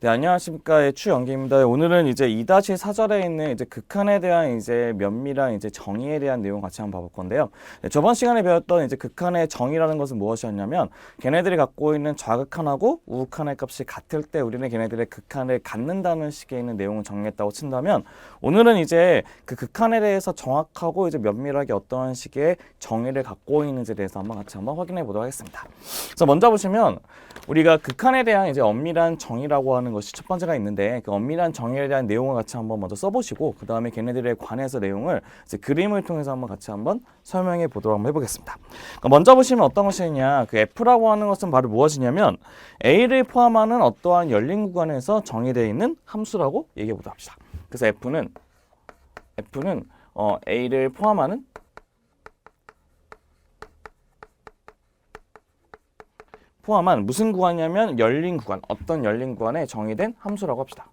네, 안녕하십니까. 추영기입니다. 오늘은 이제 2-4절에 있는 이제 극한에 대한 이제 면밀한 이제 정의에 대한 내용 같이 한번 봐볼 건데요. 네, 저번 시간에 배웠던 이제 극한의 정의라는 것은 무엇이었냐면 걔네들이 갖고 있는 좌극한하고 우극한의 값이 같을 때 우리는 걔네들의 극한을 갖는다는 식의 있는 내용을 정리했다고 친다면 오늘은 이제 그 극한에 대해서 정확하고 이제 면밀하게 어떠한 식의 정의를 갖고 있는지에 대해서 한번 같이 한번 확인해 보도록 하겠습니다. 그래서 먼저 보시면 우리가 극한에 대한 이제 엄밀한 정의라고 하는 것이 첫 번째가 있는데 그 엄밀한 정의에 대한 내용을 같이 한번 먼저 써보시고 그 다음에 걔네들에 관해서 내용을 그림을 통해서 한번 같이 한번 설명해 보도록 한번 해보겠습니다. 그러니까 먼저 보시면 어떤 것이냐 그 F라고 하는 것은 바로 무엇이냐면 A를 포함하는 어떠한 열린 구간에서 정의되어 있는 함수라고 얘기해 보도록 합시다. 그래서 F는 F는 어, A를 포함하는 포함한 무슨 구간이냐면 열린 구간, 어떤 열린 구간에 정의된 함수라고 합시다.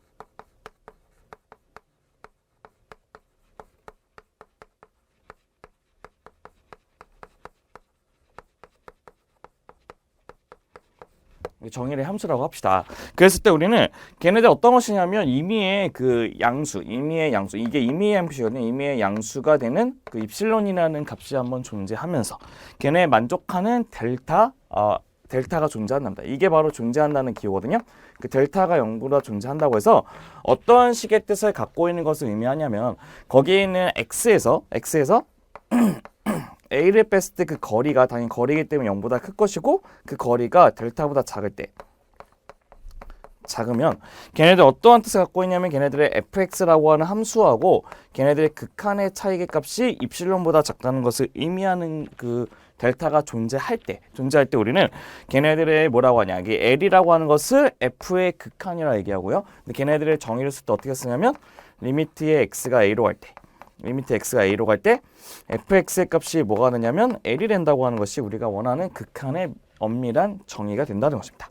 정의를 함수라고 합시다. 그랬을 때 우리는 걔네들 어떤 것이냐면 임의의 그 양수, 임의의 양수, 이게 임의의 함수거든요. 임의의 양수가 되는 그 입실론이라는 값이 한번 존재하면서 걔네 만족하는 델타, 어, 델타가 존재한답니다. 이게 바로 존재한다는 기호거든요. 그 델타가 0보다 존재한다고 해서 어떠한 식의 뜻을 갖고 있는 것을 의미하냐면 거기에 있는 x에서 x에서 a를 뺐을 때 그 거리가 당연히 거리이기 때문에 0보다 클 것이고 그 거리가 델타보다 작을 때 작으면 걔네들 어떠한 뜻을 갖고 있냐면 걔네들의 fx라고 하는 함수하고 걔네들의 극한의 차이의 값이 입실론보다 작다는 것을 의미하는 그 델타가 존재할 때 존재할 때 우리는 걔네들의 뭐라고 하냐 이게 L이라고 하는 것을 F의 극한이라 얘기하고요. 근데 걔네들의 정의를 쓸 때 어떻게 쓰냐면 리미트의 x가 a로 갈 때 리미트 x가 a로 갈 때 fx의 값이 뭐가 되냐면 L이 된다고 하는 것이 우리가 원하는 극한의 엄밀한 정의가 된다는 것입니다.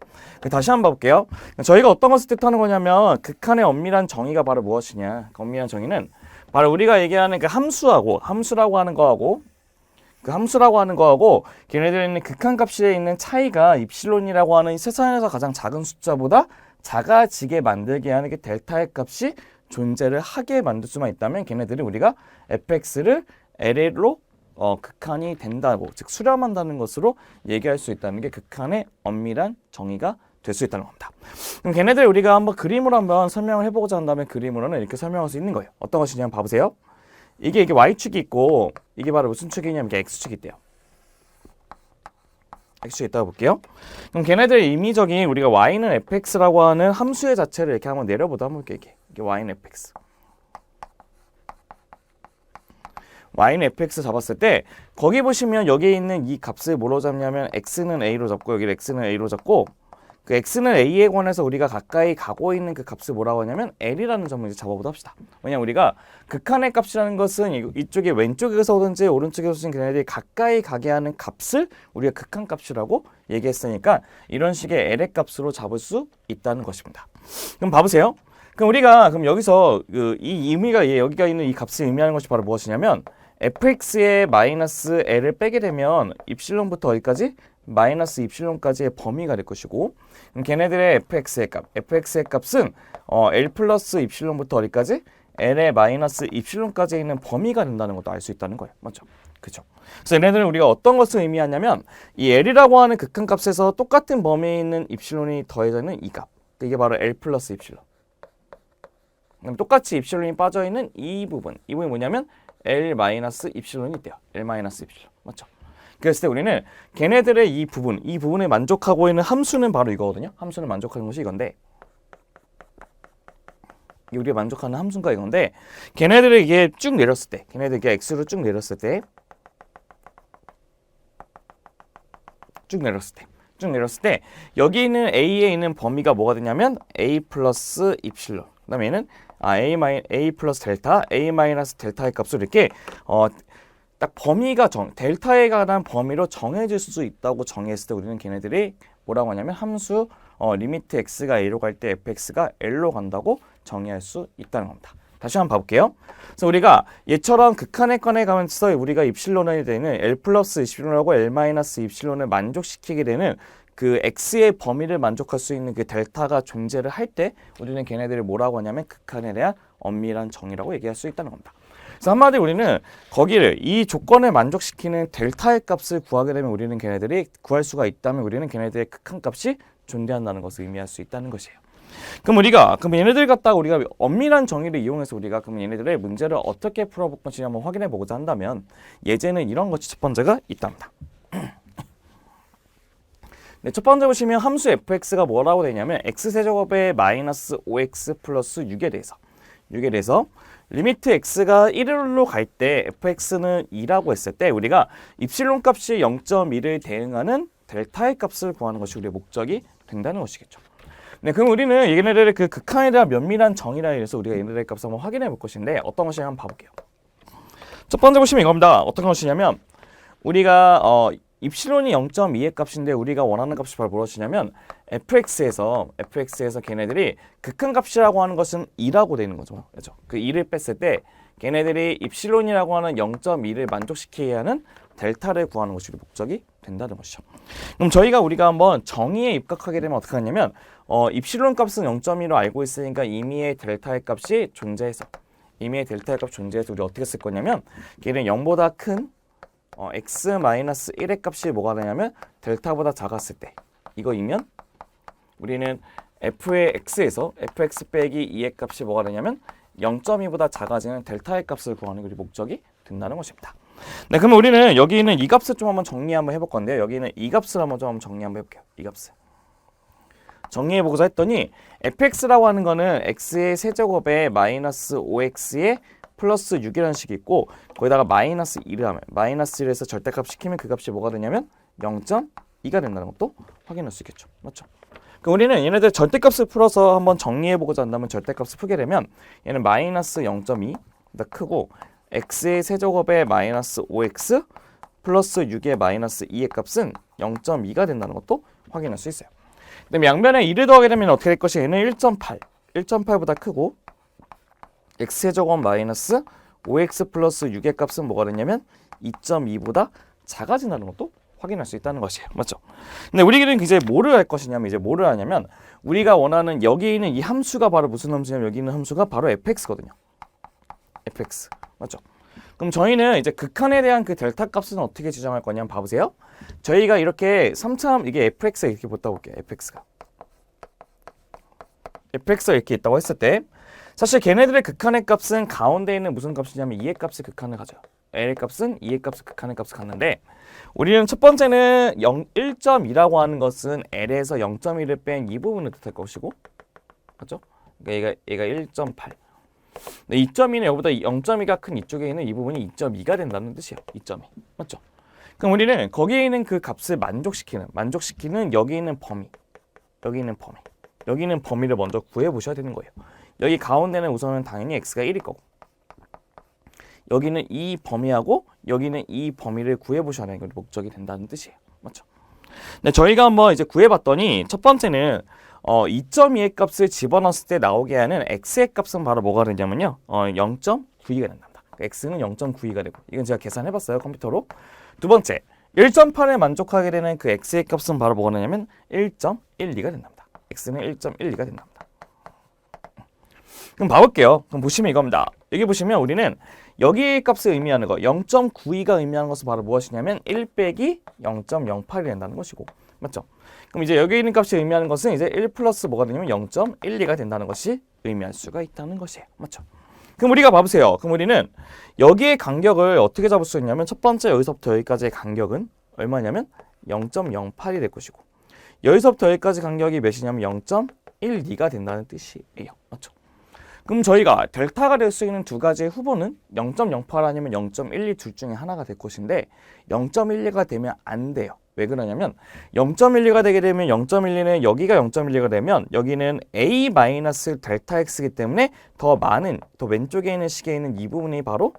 다시 한번 볼게요. 저희가 어떤 것을 뜻하는 거냐면 극한의 엄밀한 정의가 바로 무엇이냐? 그 엄밀한 정의는 바로 우리가 얘기하는 그 함수하고 함수라고 하는 거하고 그 함수라고 하는 거하고 걔네들에 있는 극한 값에 있는 차이가 입실론이라고 하는 세상에서 가장 작은 숫자보다 작아지게 만들게 하는 게 델타의 값이 존재를 하게 만들 수만 있다면 걔네들이 우리가 fx를 LL로 어, 극한이 된다고 즉 수렴한다는 것으로 얘기할 수 있다는 게 극한의 엄밀한 정의가 될 수 있다는 겁니다. 그럼 걔네들 우리가 한번 그림으로 한번 설명을 해보고자 한다면 그림으로는 이렇게 설명할 수 있는 거예요. 어떤 것이냐면 봐보세요. 이게 이게 y축이 있고 이게 바로 무슨 축이냐면 이게 x축이 있대요. x축이 있다고 볼게요. 그럼 걔네들의 임의적인 우리가 y는 fx라고 하는 함수의 자체를 이렇게 한번 내려보다 한번 볼게요. 이게, 이게 y는 fx. Y는 fx 잡았을 때 거기 보시면 여기에 있는 이 값을 뭐로 잡냐면 x는 a로 잡고 여기 x는 a로 잡고 그 x는 a에 관해서 우리가 가까이 가고 있는 그 값을 뭐라고 하냐면 l이라는 점을 이제 잡아보도록 합시다. 왜냐면 우리가 극한의 값이라는 것은 이쪽에 왼쪽에서 오든지 오른쪽에서 오든 걔네들이 가까이 가게 하는 값을 우리가 극한 값이라고 얘기했으니까 이런 식의 l의 값으로 잡을 수 있다는 것입니다. 그럼 봐보세요. 그럼 우리가 그럼 여기서 그 이 의미가 여기가 있는 이 값을 의미하는 것이 바로 무엇이냐면 fx의 마이너스 l을 빼게 되면 입실론부터 어디까지? 마이너스 입실론까지의 범위가 될 것이고 그럼 걔네들의 fx의 값, fx의 값은 어, l 플러스 입실론부터 어디까지? l의 마이너스 입실론까지 있는 범위가 된다는 것도 알 수 있다는 거예요. 맞죠? 그죠? 그래서 얘네들은 우리가 어떤 것을 의미하냐면 이 l이라고 하는 극한값에서 똑같은 범위에 있는 입실론이 더해져있는 이 값. 이게 바로 l 플러스. 그럼 똑같이 입실론이 빠져 있는 이 부분. 이 부분이 뭐냐면 l 마이너스 입실론이 있대요. l 마이너스 입실론. 맞죠? 그랬을 때 우리는 걔네들의 이 부분, 이 부분에 만족하고 있는 함수는 바로 이거거든요. 함수는 만족하는 것이 이건데 우리가 만족하는 함수가 이건데 걔네들이 이게 쭉 내렸을 때 걔네들 이게 x로 쭉 내렸을 때 쭉 내렸을 때 쭉 내렸을 때 여기 있는 a에 있는 범위가 뭐가 되냐면 a 플러스 입실론 그 다음에 얘는 아, a, 마이, a 플러스 델타 a 마이너스 델타의 값을 이렇게 어, 딱 범위가 정 델타에 관한 범위로 정해질 수 있다고 정했을 때 우리는 걔네들이 뭐라고 하냐면 함수 어, 리미트 x가 a로 갈 때 fx가 l로 간다고 정의할 수 있다는 겁니다. 다시 한번 봐볼게요. 그래서 우리가 얘처럼 극한의 건에 가면서 우리가 입실론이 되는 L 플러스 입실론하고 L 마이너스 입실론을 만족시키게 되는 그 x의 범위를 만족할 수 있는 그 델타가 존재를 할 때 우리는 걔네들을 뭐라고 하냐면 극한에 대한 엄밀한 정의라고 얘기할 수 있다는 겁니다. 그래서 한마디로 우리는 거기를 이 조건을 만족시키는 델타의 값을 구하게 되면 우리는 걔네들이 구할 수가 있다면 우리는 걔네들의 극한 값이 존재한다는 것을 의미할 수 있다는 것이에요. 그럼 우리가 그럼 얘네들 갖다가 우리가 엄밀한 정의를 이용해서 우리가 그럼 얘네들의 문제를 어떻게 풀어볼 것인지 한번 확인해 보고자 한다면 예제는 이런 것이 첫 번째가 있답니다. 네, 첫 번째 보시면 함수 fx가 뭐라고 되냐면 x 세제곱에 마이너스 5x 플러스 6에 대해서 6에 대해서 리미트 x가 1로 갈 때 fx는 2라고 했을 때 우리가 입실론 값이 0.1을 대응하는 델타의 값을 구하는 것이 우리의 목적이 된다는 것이겠죠. 네, 그럼 우리는 얘네들의 그 극한에 대한 면밀한 정의라 해서 우리가 얘네들의 값을 한번 확인해 볼 것인데 어떤 것인지 한번 봐볼게요. 첫 번째 보시면 이겁니다. 어떤 것이냐면 우리가 어, 입실론이 0.2의 값인데 우리가 원하는 값이 바로 무엇이냐면 fx에서 fx에서 걔네들이 극한 값이라고 하는 것은 2라고 되는 거죠. 그렇죠? 그 2를 뺐을 때 걔네들이 입실론이라고 하는 0.2를 만족시키게 하는 델타를 구하는 것이 목적이 된다는 것이죠. 그럼 저희가 우리가 한번 정의에 입각하게 되면 어떻게 하냐면 어, 입실론 값은 0.2로 알고 있으니까 임의의 델타의 값이 존재해서 임의의 델타의 값 존재해서 우리 어떻게 쓸 거냐면 걔는 0보다 큰 어, x-1의 값이 뭐가 되냐면 델타보다 작았을 때 이거이면 우리는 f의 x에서 fx 빼기 2의 값이 뭐가 되냐면 0.2보다 작아지는 델타의 값을 구하는 게 우리 목적이 된다는 것입니다. 네, 그러면 우리는 여기 있는 이 값을 좀 한번 정리 한번 해볼 건데요. 여기는 이 값을 한번 좀 정리 한번 해볼게요. 이 값을. 정리해보고자 했더니 fx라고 하는 거는 x의 세제곱에 마이너스 5x에 플러스 6이라는 식이 있고 거기다가 마이너스 2를 하면 마이너스 1에서 절대값 시키면 그 값이 뭐가 되냐면 0.2가 된다는 것도 확인할 수 있겠죠. 맞죠? 그럼 우리는 얘네들 절대값을 풀어서 한번 정리해보고자 한다면 절대값을 풀게 되면 얘는 마이너스 0.2다 크고 x의 세제곱에 마이너스 5x 플러스 6의 마이너스 2의 값은 0.2가 된다는 것도 확인할 수 있어요. 그다음에 양변에 2를 더하게 되면 어떻게 될 것이 얘는 1.8 1.8보다 크고 x제곱 마이너스 5x 플러스 6의 값은 뭐가 되냐면 2.2보다 작아진다는 것도 확인할 수 있다는 것이에요. 맞죠? 근데 우리는 이제 뭐를 할 것이냐면 이제 뭐를 하냐면 우리가 원하는 여기 있는 이 함수가 바로 무슨 함수냐면 여기 있는 함수가 바로 fx거든요. fx. 맞죠? 그럼 저희는 이제 극한에 대한 그 델타 값은 어떻게 지정할 거냐면 봐보세요. 저희가 이렇게 3차 이게 fx가 이렇게 보다 볼게요. fx가. fx가 이렇게 있다고 했을 때 사실 걔네들의 극한의 값은 가운데 있는 무슨 값이냐면 2의 값을 극한을 가져요. L의 값은 2의 값을 극한의 값을 갖는데 우리는 첫 번째는 0, 1.2라고 하는 것은 L에서 0.1을 뺀 이 부분을 뜻할 것이고 맞죠? 그러니까 얘가, 얘가 1.8 2.2는 여기보다 0.2가 큰 이쪽에 있는 이 부분이 2.2가 된다는 뜻이에요. 2.2 맞죠? 그럼 우리는 거기에 있는 그 값을 만족시키는 만족시키는 여기 있는 범위 여기 있는 범위 여기 있는 범위를 먼저 구해 보셔야 되는 거예요. 여기 가운데는 우선은 당연히 x가 1일 거고 여기는 이 범위하고 여기는 이 범위를 구해 보셔야 하는 게 목적이 된다는 뜻이에요. 맞죠? 네, 저희가 한번 이제 구해 봤더니 첫 번째는 어, 2.2의 값을 집어넣었을 때 나오게 하는 x의 값은 바로 뭐가 되냐면요. 어, 0.92가 된다. x는 0.92가 되고 이건 제가 계산해 봤어요. 컴퓨터로. 두 번째, 1.8에 만족하게 되는 그 x의 값은 바로 뭐가 되냐면 1.12가 된답니다. x는 1.12가 된답니다. 그럼 봐볼게요. 그럼 보시면 이겁니다. 여기 보시면 우리는 여기 값을 의미하는 거 0.92가 의미하는 것은 바로 무엇이냐면 1 빼기 0.08이 된다는 것이고 맞죠? 그럼 이제 여기 있는 값이 의미하는 것은 이제 1 플러스 뭐가 되냐면 0.12가 된다는 것이 의미할 수가 있다는 것이에요. 맞죠? 그럼 우리가 봐보세요. 그럼 우리는 여기의 간격을 어떻게 잡을 수 있냐면 첫 번째 여기서부터 여기까지의 간격은 얼마냐면 0.08이 될 것이고 여기서부터 여기까지 간격이 몇이냐면 0.12가 된다는 뜻이에요. 그럼 저희가 델타가 될 수 있는 두 가지의 후보는 0.08 아니면 0.12 둘 중에 하나가 될 것인데 0.12가 되면 안 돼요. 왜 그러냐면 0.12가 되게 되면 0.12는 여기가 0.12가 되면 여기는 a 델타 x이기 때문에 더 많은 더 왼쪽에 있는 식에 있는 이 부분이 바로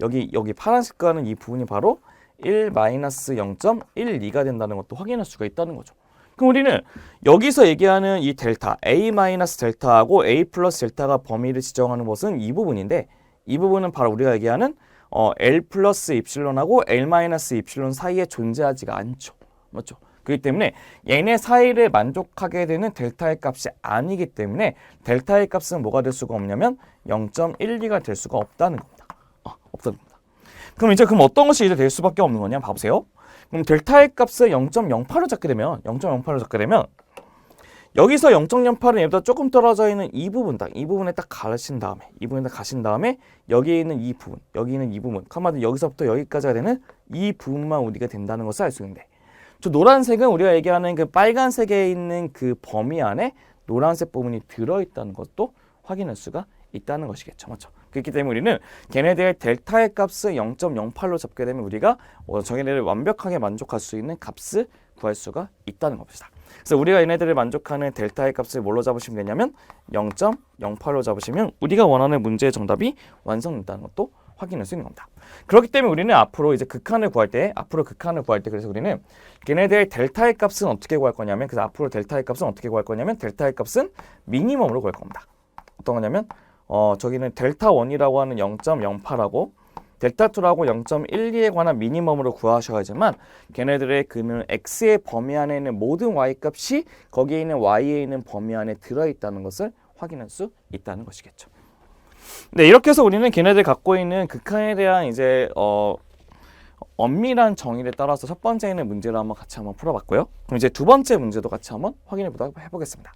여기 여기 파란색과 하는 이 부분이 바로 1 마이너스 0.12가 된다는 것도 확인할 수가 있다는 거죠. 그럼 우리는 여기서 얘기하는 이 델타 a 마이너스 델타하고 a 플러스 델타가 범위를 지정하는 것은 이 부분인데 이 부분은 바로 우리가 얘기하는 어, L 플러스 입실론하고 L 마이너스 입실론 사이에 존재하지가 않죠. 맞죠? 그렇기 때문에 얘네 사이를 만족하게 되는 델타의 값이 아니기 때문에 델타의 값은 뭐가 될 수가 없냐면 0.12가 될 수가 없다는 겁니다. 어, 없다는 겁니다. 그럼 이제 그럼 어떤 것이 이제 될 수밖에 없는 거냐? 봐보세요. 그럼 델타의 값을 0.08로 잡게 되면 0.08로 잡게 되면 여기서 0.08은 얘보다 조금 떨어져 있는 이 부분 딱 이 부분에 딱 가신 다음에 이 부분에 딱 가신 다음에 여기에 있는 이 부분 여기 있는 이 부분 한마디로 여기서부터 여기까지가 되는 이 부분만 우리가 된다는 것을 알 수 있는데 저 노란색은 우리가 얘기하는 그 빨간색에 있는 그 범위 안에 노란색 부분이 들어있다는 것도 확인할 수가 있다는 것이겠죠. 맞죠? 그렇기 때문에 우리는 걔네들의 델타의 값을 0.08로 잡게 되면 우리가 어, 저희네를 완벽하게 만족할 수 있는 값을 구할 수가 있다는 겁니다. 그래서 우리가 얘네들을 만족하는 델타의 값을 뭘로 잡으시면 되냐면 0.08로 잡으시면 우리가 원하는 문제의 정답이 완성된다는 것도 확인할 수 있는 겁니다. 그렇기 때문에 우리는 앞으로 이제 극한을 구할 때 앞으로 극한을 구할 때 그래서 우리는 걔네들의 델타의 값은 어떻게 구할 거냐면 그래서 앞으로 델타의 값은 어떻게 구할 거냐면 델타의 값은 미니멈으로 구할 겁니다. 어떤 거냐면 어 저기는 델타 1이라고 하는 0.08하고 델타 2라고 0.12에 관한 미니멈으로 구하셔야지만 걔네들의 그는 x의 범위 안에 있는 모든 y 값이 거기에 있는 y에 있는 범위 안에 들어 있다는 것을 확인할 수 있다는 것이겠죠. 네, 이렇게 해서 우리는 걔네들 갖고 있는 극한에 대한 이제 어 엄밀한 정의를 따라서 첫 번째는 문제를 한번 같이 한번 풀어봤고요. 그럼 이제 두 번째 문제도 같이 한번 확인해 보도록 해보겠습니다.